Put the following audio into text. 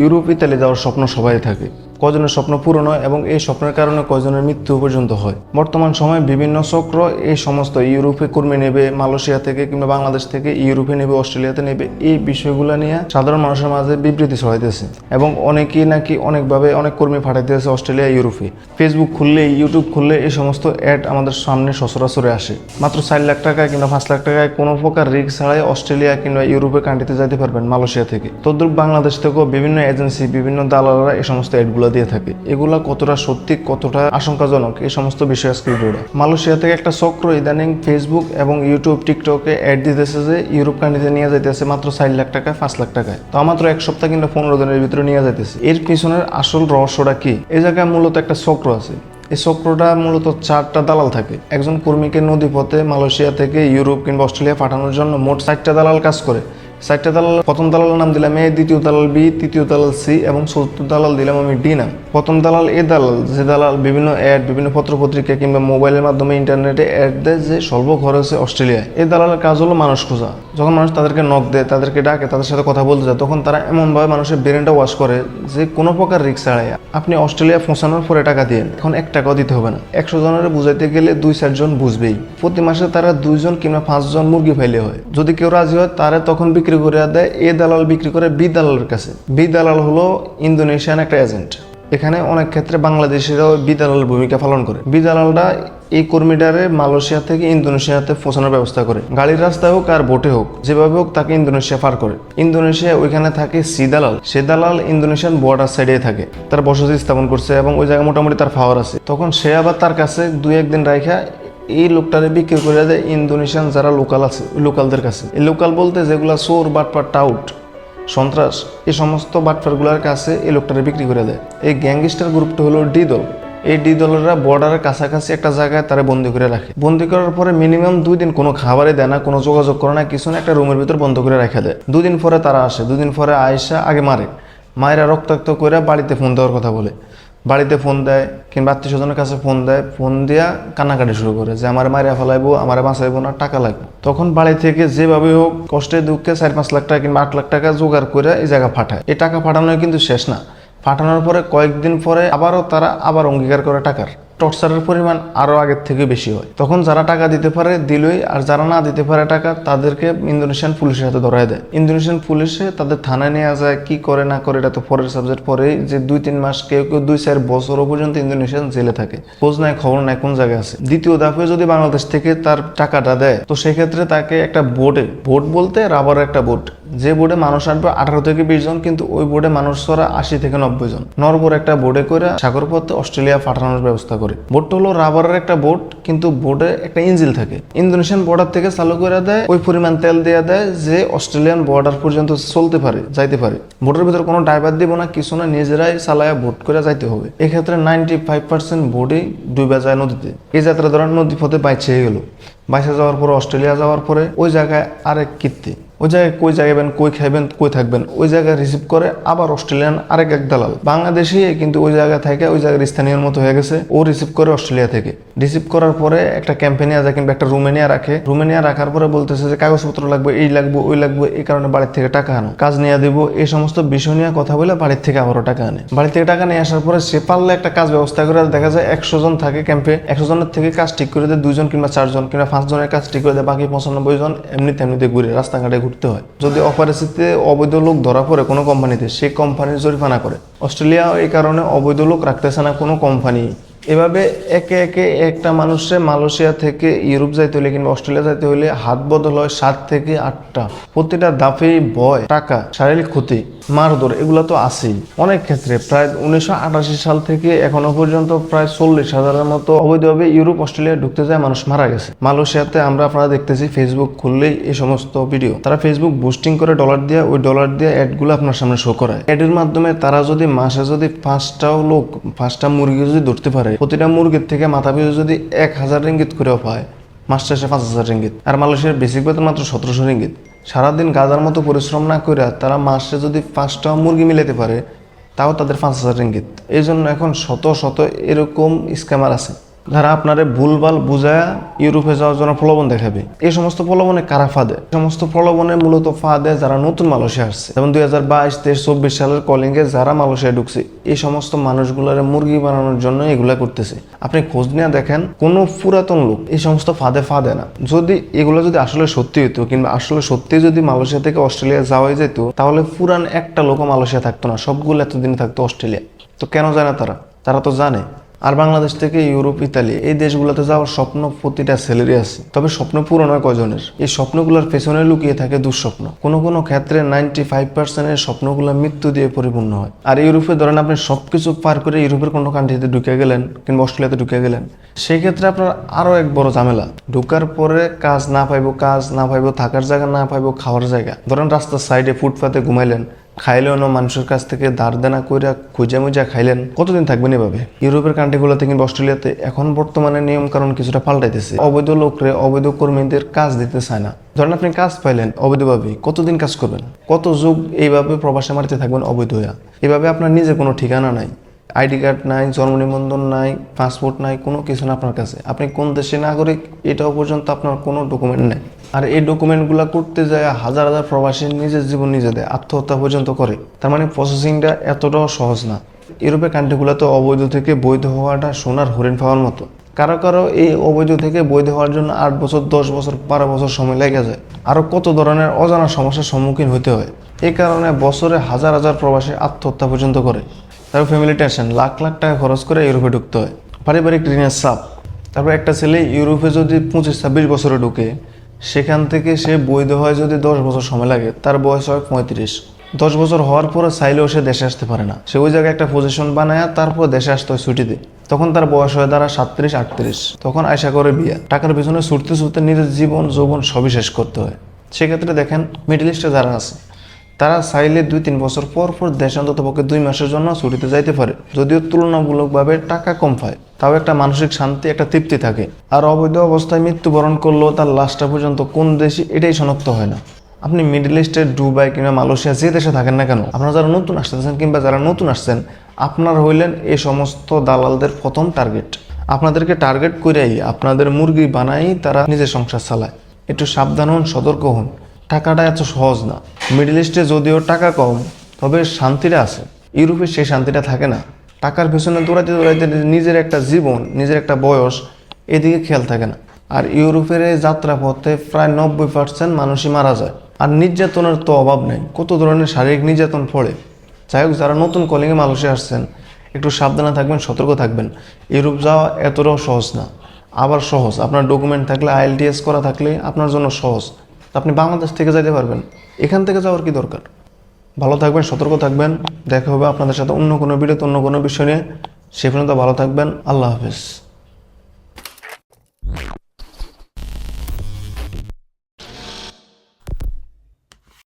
Europe Italy যাওয়ার স্বপ্ন সবাই থাকে। কজনের স্বপ্ন পূরণ হয় এবং এই স্বপ্নের কারণে কজনের মৃত্যু পর্যন্ত হয়। বর্তমান সময়ে বিভিন্ন চক্র এই সমস্ত ইউরোপে কর্মী নেবে, মালয়েশিয়া থেকে কিংবা বাংলাদেশ থেকে ইউরোপে নেবে, অস্ট্রেলিয়াতে নেবে, এই বিষয়গুলো নিয়ে সাধারণ মানুষের মাঝে বিবৃতি ছড়াইতেছে এবং অনেকেই নাকি অনেকভাবে অনেক কর্মী পাঠাইতেছে অস্ট্রেলিয়া, ইউরোপে। ফেসবুক খুললে ইউটিউব খুললে এই সমস্ত অ্যাড আমাদের সামনে সচরাচরে আসে। মাত্র চার লাখ টাকায় কিংবা পাঁচ লাখ টাকায় কোনো প্রকার রিস্ক ছাড়াই অস্ট্রেলিয়া কিংবা ইউরোপের কান্ট্রিতে যেতে পারবেন মালয়েশিয়া থেকে। তদ্রুপ বাংলাদেশ থেকেও বিভিন্ন এজেন্সি বিভিন্ন দালালরা এই সমস্ত অ্যাডগুলো দিয়ে থাকে। এগুলা কতটা সত্যি, কতটা আশঙ্কাজনক, এই সমস্ত বিষয় আজকে ভিডিওটা মালয়েশিয়া থেকে একটা চক্র ইদানিং ফেসবুক এবং ইউটিউব টিকটকে অ্যাড দিতেছে যে ইউরোপ কান্ট্রিতে নিয়ে যাইতেছে মাত্র চার লাখ টাকায় পাঁচ লাখ টাকায়। তো মাত্র এক সপ্তাহ কিংবা পনেরো দিনের ভিতরে নিয়ে যাইতেছে। এর পিছনের আসল রহস্যটা কি? এই জায়গায় মূলত একটা চক্র আছে। এই চক্রটা মূলত চারটা দালাল থাকে। একজন কর্মীকে নদীপথে মালয়েশিয়া থেকে ইউরোপ কিংবা অস্ট্রেলিয়া পাঠানোর জন্য মোট চারটা দালাল কাজ করে। চারটা দালাল, প্রথম দালালের নাম দিলাম এ, দ্বিতীয় দালাল বি, তৃতীয় দালাল সি এবং চতুর্থ দালাল দিলাম আমি ডি নাম। প্রথম দালাল এ দালাল, যে দালাল বিভিন্ন অ্যাড বিভিন্ন পত্রপত্রিকা কিংবা মোবাইলের মাধ্যমে ইন্টারনেটে অ্যাড দেয় যে স্বল্প খরচে অস্ট্রেলিয়ায়। এ দালালের কাজ হলো মানুষ খোঁজা। যখন মানুষ তাদেরকে নক দেয়, তাদেরকে ডাকে, তাদের সাথে কথা বলতে যায়, তখন তারা এমনভাবে মানুষের ব্রেনটা ওয়াশ করে যে কোনো প্রকার রিক্স ছাড়াই। আপনি অস্ট্রেলিয়া পৌঁছানোর পরে টাকা দিয়ে এখন এক টাকাও দিতে হবে না। একশো জনের বুঝাইতে গেলে দুই চারজন বুঝবেই। প্রতি মাসে তারা দুইজন কিংবা পাঁচজন মুরগি ফাইলে হয়। যদি কেউ রাজি হয়, তারা তখন বিক্রি করে দেয়, এ দালাল বিক্রি করে বি দালালের কাছে। বি দালাল হলো ইন্দোনেশিয়ান একটা এজেন্ট। এখানে অনেক ক্ষেত্রে বাংলাদেশিরাও বি দালালের ভূমিকা পালন করে। বি দালালটা এই কর্মীটারে মালয়েশিয়া থেকে ইন্দোনেশিয়াতে পৌঁছানোর ব্যবস্থা করে। গাড়ির রাস্তায় হোক আর বোটে হোক, যেভাবে হোক তাকে ইন্দোনেশিয়া পার করে। ইন্দোনেশিয়া ওইখানে থাকে সি দালাল। সে দালাল ইন্দোনেশিয়ান বর্ডার সাইডে থাকে। তার বসতি স্থাপন করছে এবং ওই জায়গায় মোটামুটি তার ফাওয়ার আছে। তখন সে আবার তার কাছে দুই একদিন রাখা এই লোকটারে বিক্রি করে দেয় ইন্দোনেশিয়ান যারা লোকাল আছে, লোকালদের কাছে। এই লোকাল বলতে যেগুলা সোর বাটপার টাউট, সন্ত্রাস এই সমস্ত বাটপারগুলোর কাছে এই লোকটারে বিক্রি করে দেয়। এই গ্যাংস্টার গ্রুপটা হলো ডি দল। এই ডি দলেরা বর্ডারের কাছাকাছি একটা জায়গায় তারা বন্দি করে রাখে। বন্দি করার পরে মিনিমাম দুই দিন কোনো খাবারে দেয় না, কোনো যোগাযোগ করে না, কিছু না, একটা রুমের ভিতর বন্ধ করে রেখে দেয়। দুদিন পরে তারা আসে, দুদিন পরে আয়সা আগে মারে। মায়েরা রক্তাক্ত করে বাড়িতে ফোন দেওয়ার কথা বলে। বাড়িতে ফোন দেয় কিংবা আত্মীয় স্বজনের কাছে ফোন দেয়, ফোন দিয়া কান্নাকাটি শুরু করে যে আমার মারিয়া ফেলাইবো, আমার বাঁচাইবো না, টাকা লাগবে। তখন বাড়ি থেকে যেভাবে হোক কষ্টে দুঃখে চার পাঁচ লাখ টাকা কিংবা আট লাখ টাকা জোগাড় করে এই জায়গা ফাটায় এই টাকা পাঠানো কিন্তু শেষ না। ফাটানোর পরে কয়েকদিন পরে আবারও তারা আবার অঙ্গীকার করে টাকার। টর্চারের পরিমাণ আরও আগের থেকে বেশি হয়। তখন যারা টাকা দিতে পারে, দিলই, আর যারা না দিতে পারে টাকা, তাদেরকে ইন্দোনেশিয়ান পুলিশের হাতে ধরায় দেয়। ইন্দোনেশিয়ান পুলিশে তাদের থানায় নেওয়া যায়, কি করে, না করে, এটা তো পরের সাবজেক্ট পরে যে দুই তিন মাস কেউ কেউ দুই চার বছরও পর্যন্ত ইন্দোনেশিয়ান জেলে থাকে। খোঁজ নাই খবর নাই কোন জায়গায় আছে। দ্বিতীয় দাফে যদি বাংলাদেশ থেকে তার টাকাটা দেয়, তো সেক্ষেত্রে তাকে একটা বোটে বোট বলতে রাবার একটা বোট যে বোর্ডে মানুষ আসবে, আঠারো থেকে বিশ জন, কিন্তু ওই বোর্ডে মানুষ ছড়া আশি থেকে নব্বই জন। নরবর একটা বোর্ডে করে সাগর পথে অস্ট্রেলিয়া পাঠানোর ব্যবস্থা করে। বোটটা হলো রাবারের একটা বোট, কিন্তু বোর্ডে একটা ইঞ্জিল থাকে। ইন্দোনেশিয়ান বর্ডার থেকে চালু করে দেয়, ওই পরিমাণ তেল দেওয়া দেয় যে অস্ট্রেলিয়ান বর্ডার পর্যন্ত চলতে পারে, যাইতে পারে। বোটের ভিতরে কোনো ড্রাইভার দিব না, কিছু না, নিজেরাই চালায়া বোট করে যাইতে হবে। এক্ষেত্রে নাইনটি ফাইভ পার্সেন্ট বোর্ডেই ডুবে যায় নদীতে। এই যাত্রা ধরেন নদী পথে বাইছে গেল। বাইসে যাওয়ার পরে, অস্ট্রেলিয়া যাওয়ার পরে, ওই জায়গায় আরেক কীর্তি। ওই জায়গায় কই যাইবেন, কই খাইবেন, কই থাকবেন, ওই জায়গায় রিসিভ করে আবার অস্ট্রেলিয়ান আরেক এক দালাল। বাংলাদেশি কিন্তু ওই জায়গা থেকে ওই জায়গার স্থানীয় মতো হয়ে গেছে, ও রিসিভ করে অস্ট্রেলিয়া থেকে। রিসিভ করার পরে একটা ক্যাম্পে নিয়ে যায়, কিংবা একটা রুমে নিয়ে রাখে। রুমেনিয়া রাখার পরে বলতেছে যে, কাগজপত্র লাগবে, এই লাগবে, ওই লাগবে, এই কারণে বাড়ির থেকে টাকা আনো। কাজ নিয়ে দিব, এই সমস্ত বিষয় নিয়ে কথা বলে বাড়ির থেকে আবারও টাকা আনে। বাড়ি থেকে টাকা নিয়ে আসার পরে সে পারলে একটা কাজ ব্যবস্থা করে দেখা যায় একশো জন থাকে ক্যাম্পে একশো জনের থেকে কাজ ঠিক করে দেয়, দুজন কিংবা চারজন কিংবা পাঁচ জনের কাজ ঠিক করে দেয়, বাকি পঁচানব্বই জন এমনিতে এমনিতে ঘুরে রাস্তাঘাটে ঘুরতে হয়। যদি অপারেসিতে অবৈধ লোক ধরা পড়ে কোনো কোম্পানিতে, সেই কোম্পানির জরিমানা করে। অস্ট্রেলিয়া এই কারণে অবৈধ লোক রাখতেছে না কোনো কোম্পানি। এভাবে একে একে একটা মানুষে মালয়েশিয়া থেকে ইউরোপ যাইতে হলে কিংবা অস্ট্রেলিয়া যাইতে হলে হাত বদল হয় সাত থেকে আটটা। প্রতিটা দাফেই ভয় টাকা, শারীরিক ক্ষতি। মারধর, এগুলো তো আছেই। অনেক ক্ষেত্রে প্রায় উনিশশো আটাশি সাল থেকে এখনও পর্যন্ত প্রায় চল্লিশ হাজারের মতো অবৈধভাবে ইউরোপ, অস্ট্রেলিয়া ঢুকতে যায় মানুষ মারা গেছে। মালয়েশিয়াতে আমরা আপনারা দেখতেছি ফেসবুক খুললেই এই সমস্ত ভিডিও তারা ফেসবুক বুস্টিং করে ডলার দিয়ে, ওই ডলার দিয়ে অ্যাডগুলো আপনার সামনে শো করায়। অ্যাডের মাধ্যমে তারা যদি মাসে যদি পাঁচটাও লোক, পাঁচটা মুরগি যদি ধরতে পারে, প্রতিটা মুরগির থেকে মাথা পিছু যদি এক হাজার রিঙ্গিত করেও পায়, মাস শেষে পাঁচ হাজার রিঙ্গিত। আর মালয়েশিয়ার বেসিক বেতন মাত্র সতেরোশো রিঙ্গিত। সারাদিন গাজার মতো পরিশ্রম না করে তারা মাসে যদি পাঁচটা মুরগি মিলাতে পারে, তাও তাদের পাঁচ হাজার রিঙ্গিত। এই জন্য এখন শত শত এরকম স্ক্যামার আছে। যারা আপনারে ভুলভাল বুঝায় ইউরোপে যাওয়ার জন্য প্রলোভন দেখাবে। এই সমস্ত প্রলোভনে কারা ফাঁদে? সমস্ত প্রলোভনে মূলত ফাঁদে যারা নতুন মালয়েশিয়া আসছে। যেমন দুই হাজার বাইশ, তেইশ, চব্বিশ সালের কলিংয়ে যারা মালয়েশিয়া ঢুকছে, এই সমস্ত মানুষগুলোর মুরগি বানানোর জন্য এগুলা করতেছে। আপনি খোঁজ নিয়ে দেখেন, কোনো পুরাতন লোক এই সমস্ত ফাঁদে ফাঁদে না। যদি এগুলো যদি আসলে সত্যি হতো কিংবা আসলে সত্যি যদি মালয়েশিয়া থেকে অস্ট্রেলিয়া যাওয়াই যেত তাহলে পুরান একটা লোকও মালয়েশিয়া থাকতো না, সবগুলো এতদিন থাকতো অস্ট্রেলিয়া। তো কেন জানে তারা? তারা তো জানে। আর বাংলাদেশ থেকে ইউরোপ, ইতালি, এই দেশগুলোতে যাওয়ার স্বপ্ন প্রতিটা ছেলেরই আছে। তবে স্বপ্ন পূরণ হয় কজনের। এই স্বপ্নগুলোর পেছনে লুকিয়ে থাকে দুঃস্বপ্ন। কোনো কোনো ক্ষেত্রে নাইনটি ফাইভ পার্সেন্টের স্বপ্নগুলো মৃত্যু দিয়ে পরিপূর্ণ হয়। আর ইউরোপে ধরেন আপনি সবকিছু পার করে ইউরোপের কোনো কান্ট্রিতে ঢুকে গেলেন কিংবা অস্ট্রেলিয়াতে ঢুকে গেলেন সেই ক্ষেত্রে আপনার আরও এক বড় ঝামেলা। ঢুকার পরে কাজ না পাইবো, কাজ না পাইবো, থাকার জায়গা না পাইবো, খাওয়ার জায়গা। ধরেন রাস্তার সাইডে ফুটপাতে ঘুমাইলেন খাইলেও না, মানুষের কাছ থেকে দাঁড় দেনা কইরা খুঁজে মুজা খাইলেন, কতদিন থাকবেন এভাবে? ইউরোপের কান্ট্রিগুলোতে কিংবা অস্ট্রেলিয়াতে এখন বর্তমানে নিয়ম কারণ কিছুটা পাল্টাইতেছে। অবৈধ লোকরে অবৈধ কর্মীদের কাজ দিতে চায় না। ধরেন আপনি কাজ পাইলেন, অবৈধভাবে, কতদিন কাজ করবেন? কত যুগ এইভাবে প্রবাসে মারিতে থাকবেন অবৈধ হইয়া? এভাবে আপনার নিজের কোনো ঠিকানা নাই। আইডি কার্ড নাই, জন্ম নিবন্ধন নাই, পাসপোর্ট নাই, কোনো কিছু না আপনার কাছে। আপনি কোন দেশে নাগরিক, এটাও পর্যন্ত আপনার কোনো ডকুমেন্ট নেই। আর এই ডকুমেন্টগুলো করতে যায় হাজার হাজার প্রবাসী নিজের জীবন নিজে দেয়, আত্মহত্যা পর্যন্ত করে। তার মানে প্রসেসিংটা এতটাও সহজ না। ইউরোপের কান্ট্রিগুলোতে অবৈধ থেকে বৈধ হওয়াটা সোনার হরিণ পাওয়ার মতো। কারও কারও এই অবৈধ থেকে বৈধ হওয়ার জন্য আট বছর, দশ বছর, বারো বছর সময় লেগে যায়। আরও কত ধরনের অজানা সমস্যার সম্মুখীন হতে হয়। এই কারণে বছরে হাজার হাজার প্রবাসী আত্মহত্যা পর্যন্ত করে। তারপর ফ্যামিলি টেনশন লাখ লাখ টাকা খরচ করে ইউরোপে ঢুকতে হয়। পারিবারিক ঋণের চাপ। তারপর একটা ছেলে ইউরোপে যদি পঁচিশ ছাব্বিশ বছরে ঢুকে সেখান থেকে সে বৈধ হয় যদি দশ বছর সময় লাগে। তার বয়স হয় পঁয়ত্রিশ। দশ বছর হওয়ার পরে চাইলেও সে দেশে আসতে পারে না। সে ওই জায়গায় একটা পজিশন বানায়, তারপর দেশে আসতে হয় ছুটিতে তখন তার বয়স হয় দ্বারা সাতত্রিশ, আটত্রিশ। তখন আয়সা করে বিয়া। টাকার পিছনে ছুটতে ছুটতে নিজের জীবন, যৌবন সবই শেষ করতে হয়। সেক্ষেত্রে দেখেন মিডল ইস্টে যারা আছে, তারা চাইলে দুই তিন বছর পর পর দেশে অন্তত পক্ষে দুই মাসের জন্য ছুটিতে যাইতে পারে। যদিও তুলনামূলকভাবে টাকা কম পায়। তাও একটা মানসিক শান্তি, একটা তৃপ্তি থাকে। আর অবৈধ অবস্থায় মৃত্যুবরণ করলেও তার লাশটা পর্যন্ত কোন দেশে, এটাই শনাক্ত হয় না। আপনি মিডল ইস্টের দুবাই কিংবা মালয়েশিয়া যে দেশে থাকেন না কেন, আপনারা যারা নতুন আসতেছেন কিংবা যারা নতুন আসছেন, আপনার হইলেন এই সমস্ত দালালদের প্রথম টার্গেট। আপনাদেরকে টার্গেট করেই আপনাদের মুরগি বানাই তারা নিজের সংসার চালায়। একটু সাবধান হন, সতর্ক হন। টাকাটা এত সহজ না। মিডল ইস্টে যদিও টাকা কম, তবে শান্তিটা আছে। ইউরোপে সেই শান্তিটা থাকে না। টাকার পেছনে দৌড়াইতে দৌড়াইতে নিজের একটা জীবন, নিজের একটা বয়স এদিকে খেয়াল থাকে না। আর ইউরোপের এই যাত্রাপথে প্রায় নব্বই পার্সেন্ট মানুষই মারা যায়। আর নির্যাতনের তো অভাব নেই। কত ধরনের শারীরিক নির্যাতন পড়ে। যাই হোক, যারা নতুন কলিংয়ে মানুষে আসছেন, একটু সাবধানে থাকবেন, সতর্ক থাকবেন। ইউরোপ যাওয়া এতটাও সহজ না। আবার সহজ। আপনার ডকুমেন্ট থাকলে আইএলটিএস করা থাকলে আপনার জন্য সহজ। আপনি বাংলাদেশ থেকে যাইতে পারবেন। এখান থেকে যাওয়ার কি দরকার? ভালো থাকবেন, সতর্ক থাকবেন। দেখা হবে আপনাদের সাথে অন্য কোনো ভিডিওতে অন্য কোনো বিষয় নিয়ে। সে পর্যন্ত ভালো থাকবেন। আল্লাহ হাফিজ।